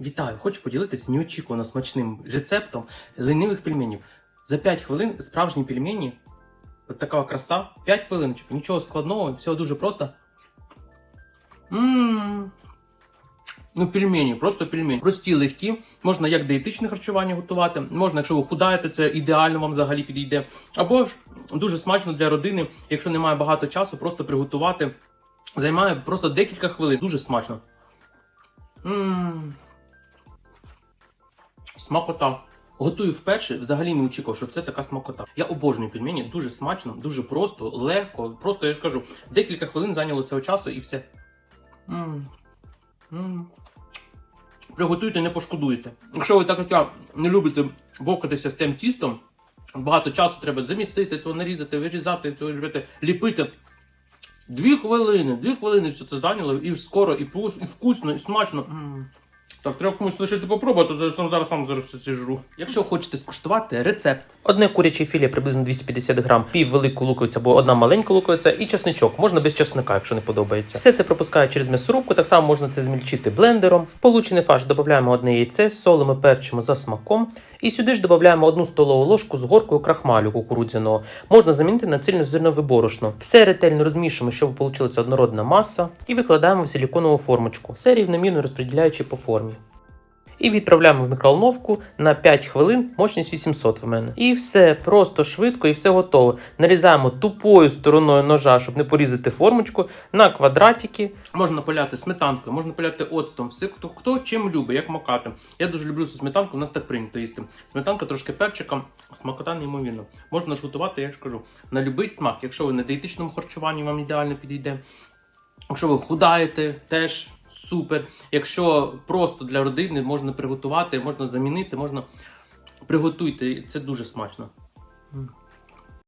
Вітаю! Хочу поділитися неочікувано смачним рецептом ленивих пельменів. За 5 хвилин справжні пельмені. Ось така краса. 5 хвилиночок. Нічого складного, все дуже просто. Ммм. Ну, пельмені, просто пельмені. Прості, легкі. Можна як диетичне харчування готувати. Можна, якщо ви худаєте, це ідеально вам взагалі підійде. Або ж дуже смачно для родини, якщо немає багато часу, просто приготувати. Займає просто декілька хвилин. Дуже смачно. Ммм. Смакота. Готую вперше, взагалі не очікував, що це така смакота. Я обожнюю пельмені, дуже смачно, дуже просто, легко. Просто я ж кажу, декілька хвилин зайняло цього часу і все. М. М. Приготуйте, не пошкодуєте. Якщо ви так як я не любите бовкатися з тим тістом, багато часу треба замістити цього, нарізати, вирізати, цього ліпити. Дві хвилини, дві хвилини все це зайняло, і скоро, і, вкус, і вкусно, і смачно. М. Так, треба комусь лишити попробувати, то сам зараз сам зараз все це жру. Якщо хочете скуштувати рецепт. Одне куряче філе приблизно 250 грам, пів велику луковиця або одна маленька луковиця і чесничок. Можна без чесника, якщо не подобається. Все це пропускаю через м'ясорубку, так само можна це змільчити блендером. В получений фарш додаємо одне яйце, солимо, перчимо за смаком. І сюди ж додаємо одну столову ложку з горкою крахмалю кукурудзяного. Можна замінити на цільнозернове борошно. Все ретельно розмішуємо, щоб вийшла однородна маса, і викладаємо в силіконову формочку, все рівномірно розподіляючи по формі. І відправляємо в мікроволновку на 5 хвилин, мощність 800 в мене. І все просто швидко і все готово. Нарізаємо тупою стороною ножа, щоб не порізати формочку, на квадратики. Можна поляти сметанкою, можна поляти оцтом, все хто, хто чим любить, як макати. Я дуже люблю цю сметанку, у нас так прийнято їсти. Сметанка трошки перчиком, смакота неймовірно. Можна ж готувати, я ж кажу, на будь-який смак. Якщо ви на дієтичному харчуванні, вам ідеально підійде. Якщо ви худаєте, теж супер. Якщо просто для родини можна приготувати, можна замінити, можна приготуйте. Це дуже смачно.